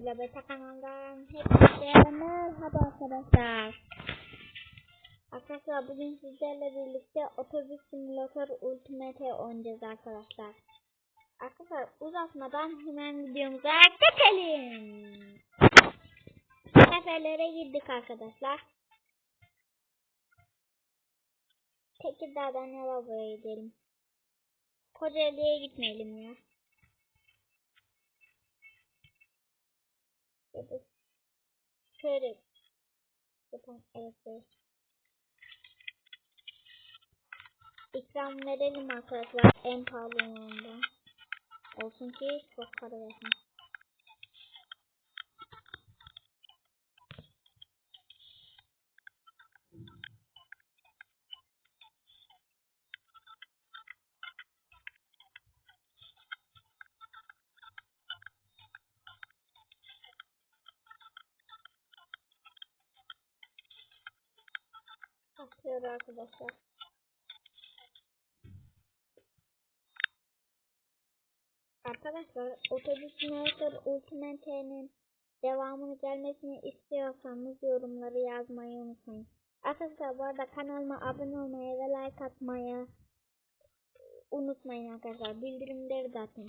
ile Beta kanalından hepinize merhaba arkadaşlar. Arkadaşlar bugün sizlerle birlikte otobüs simülatör ultimate oynayacağız arkadaşlar. Arkadaşlar uzatmadan hemen videomuza geçelim. Seferlere girdik arkadaşlar. Tekirdağ'dan Yalova'ya gidelim. Kocaeli'ye gitmeyelim ya. Ya da şöyle yapalım. Evet evet. İkram verelim arkadaşlar en pahalı olanından. Olsun ki çok para versin. Atıyor arkadaşlar. Arkadaşlar otobüs simülatör ultimate'nin devamını gelmesini istiyorsanız yorumları yazmayı unutmayın. Arkadaşlar bu arada kanalıma abone olmayı ve like atmayı unutmayın arkadaşlar. Bildirimleri de atın.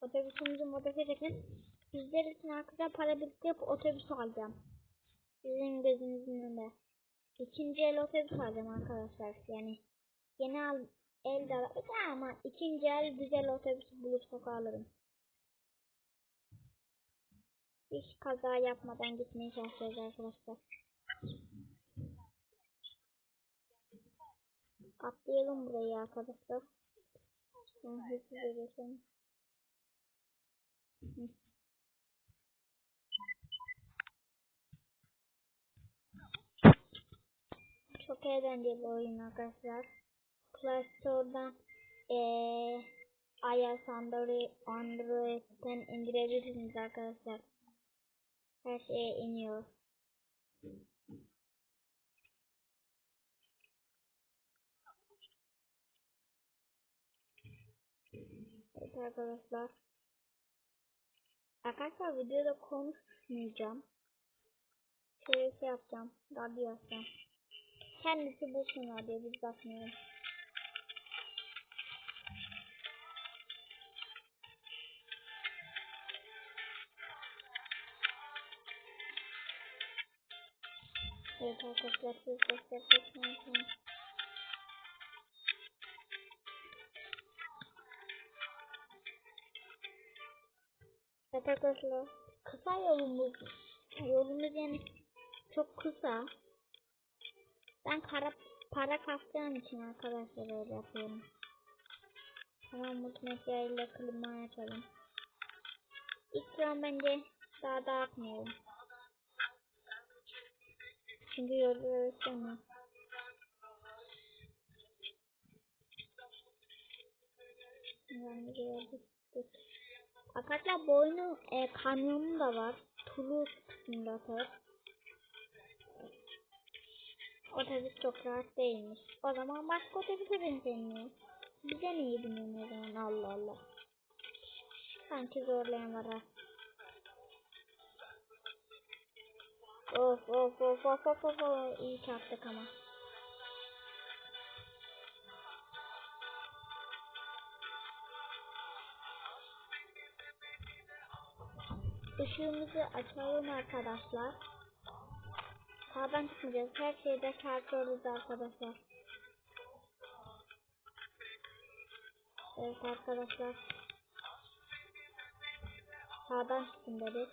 Otobüsümüzün modifiye Sizler için arkadaşlar para biriktirip otobüs alacağım. Sizin gözünüzün önünde. İkinci el otobüs alacağım arkadaşlar. Yani yeni al el de ama ikinci el güzel otobüs bulursak alırım. Hiç kaza yapmadan gitmeye çalışacağız arkadaşlar. Atlayalım burayı arkadaşlar. Hızlıca geçelim. Hı. Çok eğlenceli oyun arkadaşlar. Play Store'dan ee, iOS Android, Android'den indirebilirsiniz arkadaşlar. Her şeye iniyor. Evet arkadaşlar. Arkadaşlar videoda konuşmayacağım. Şöyle şey yapacağım. Radyo yapacağım. Kendisi bulsun radyo biz bakmıyoruz. Evet arkadaşlar siz göstereceksiniz. Evet arkadaşlar kısa yolumuz yolumuz yani çok kısa. Ben para para kastığım için arkadaşlar öyle yapıyorum. Tamam multimedya ile klima açalım. İlk bence daha dağıtmayalım. Çünkü. Yani gördük. Arkadaşlar bu e, kamyonu da var. Tulu simülatör. Otobüs çok rahat değilmiş. O zaman başka otobüse binselim. Bize niye biniyorsun o zaman Allah Allah. Sanki zorlayan var ha. Of of of of of of of iyi çarptık ama. Işığımızı açalım arkadaşlar. Sağdan çıkmayacağız. Her şeyde çarpıyoruz arkadaşlar. Evet arkadaşlar. Sağdan çıkın dedik.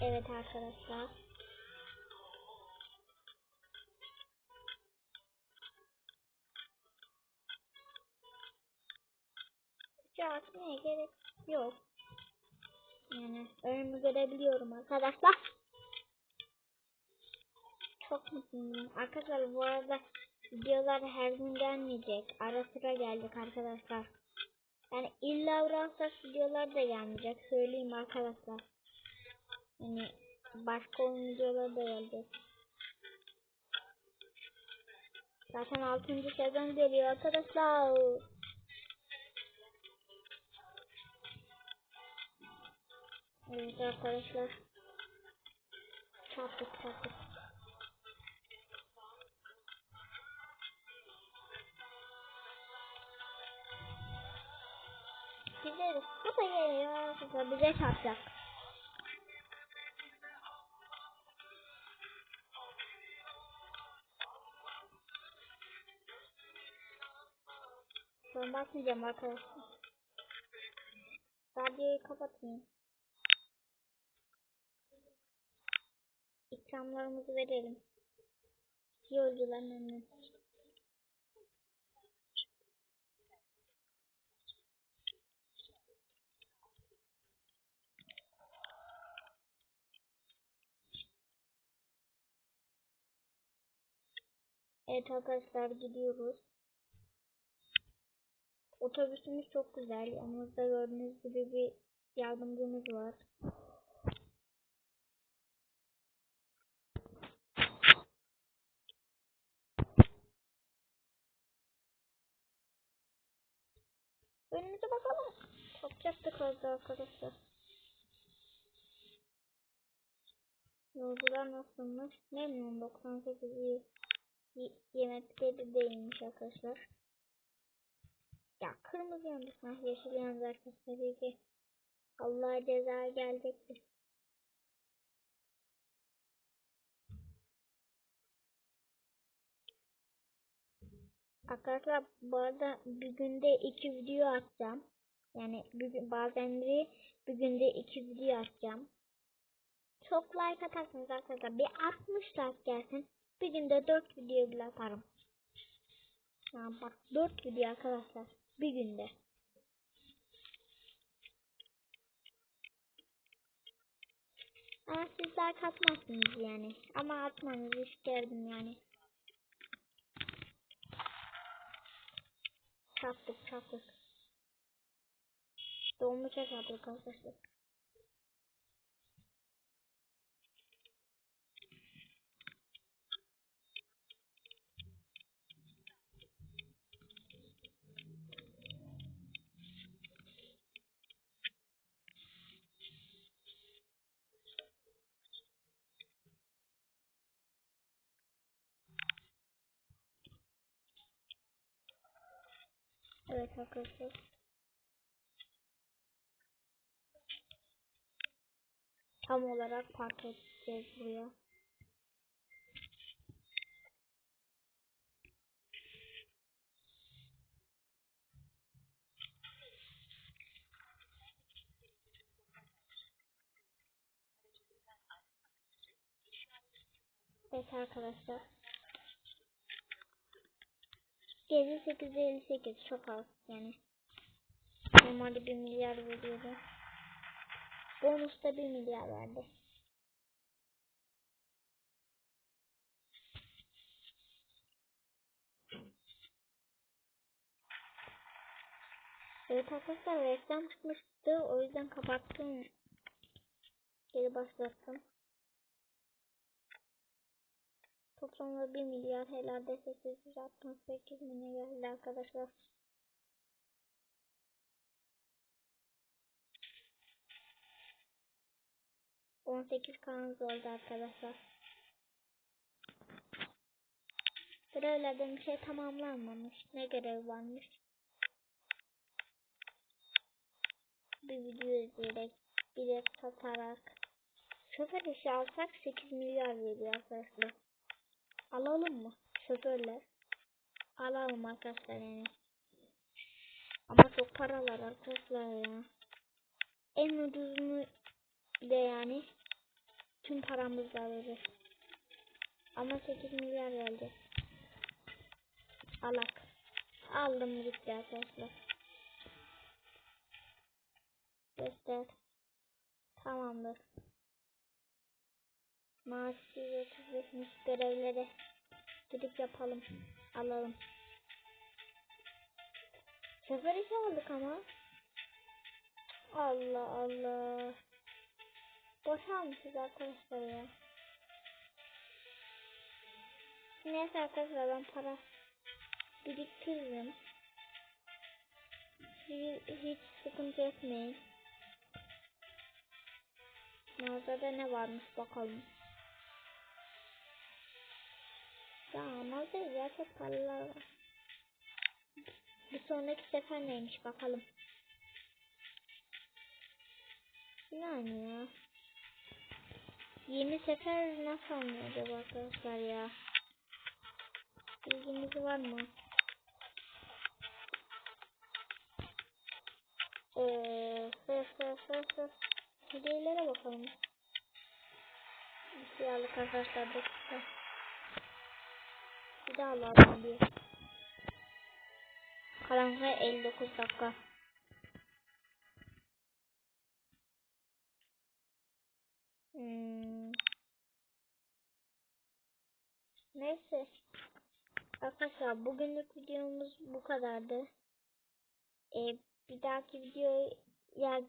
Evet arkadaşlar. Açmaya gerek yok. Yani önümü görebiliyorum arkadaşlar. Çok mutluyum. Arkadaşlar bu arada videolar her gün gelmeyecek. Ara sıra geldik arkadaşlar. Yani illa Brawl videolar da gelmeyecek. Söyleyeyim arkadaşlar. Yani başka oyun videoları da gelecek. Zaten 6. sezon geliyor arkadaşlar. Evet arkadaşlar. Çarptık çarptık. Bize bu da geliyor arkadaşlar. Bize çarpacak. Ben bakmayacağım arkadaşlar. Radyoyu kapatmayın. İkramlarımızı verelim. Yolcuların önüne. Evet arkadaşlar gidiyoruz. Otobüsümüz çok güzel. Yanımızda gördüğünüz gibi bir yardımcımız var. Bakalım. Çok çaktık orada arkadaşlar. Yolcular nasılmış? Memnun 98 iyi. Yemekleri değilmiş arkadaşlar. Ya kırmızı yandı. Ha yeşil yandı arkadaşlar. Allah ceza gelecektir. Arkadaşlar bu arada bir günde iki video atacağım. Yani bir, bazenleri bir günde iki video atacağım. Çok like atarsınız arkadaşlar. Bir 60 like gelsin. Bir günde 4 video bile atarım. Ya bak 4 video arkadaşlar. Bir günde. Ama sizler katmazsınız yani. Ama atmanızı isterdim yani. Çarptık çarptık. Dolmuşa çarptık arkadaşlar. Evet arkadaşlar. Tam olarak park edeceğiz buraya. Evet arkadaşlar. Gezi 858 çok az yani. Normalde 1 milyar veriyordu. Bonusta 1 milyar verdi. Evet arkadaşlar reklam çıkmıştı. O yüzden kapattım. Geri başlattım. Toplamda 1 milyar herhalde 868 milyar geldi arkadaşlar. On sekiz kanalımız oldu arkadaşlar. Görevlerden bir şey tamamlanmamış. Ne görev varmış? Bir video izleyerek, bilet satarak. Şoför işi alsak 8 milyar veriyor arkadaşlar. Alalım mı? Şoförler. Alalım arkadaşlar yani. Ama çok paralar arkadaşlar ya. En ucuzunu de yani tüm paramızla alırız. Ama 8 milyar geldi. Alak. Aldım gitti arkadaşlar. Göster. Tamamdır. Maaşı 35'miş görevleri. Gidip yapalım. Alalım. Şoför işi aldık ama. Allah Allah. Boşalmışız arkadaşlar ya. Neyse arkadaşlar ben para biriktiririm. Hiç, hiç sıkıntı etmeyin. Mağazada ne varmış bakalım. Ya mağazada gerçek paralar var. Bir sonraki sefer neymiş bakalım. Yani ya. 20 sefer nasıl alınıyor acaba arkadaşlar ya? Bilginiz var mı? Eee, hı hı hı hı. Hediyelere bakalım. Bir şey aldık arkadaşlar. Bir daha bir. Karanlığa 59 dakika. Hmm. Neyse. Arkadaşlar bugünlük videomuz bu kadardı. Ee, bir dahaki video ya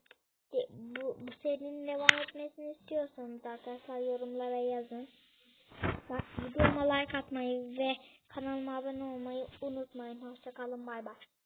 de- bu, bu serinin devam etmesini istiyorsanız arkadaşlar yorumlara yazın. Videoma like atmayı ve kanalıma abone olmayı unutmayın. Hoşçakalın bay bay.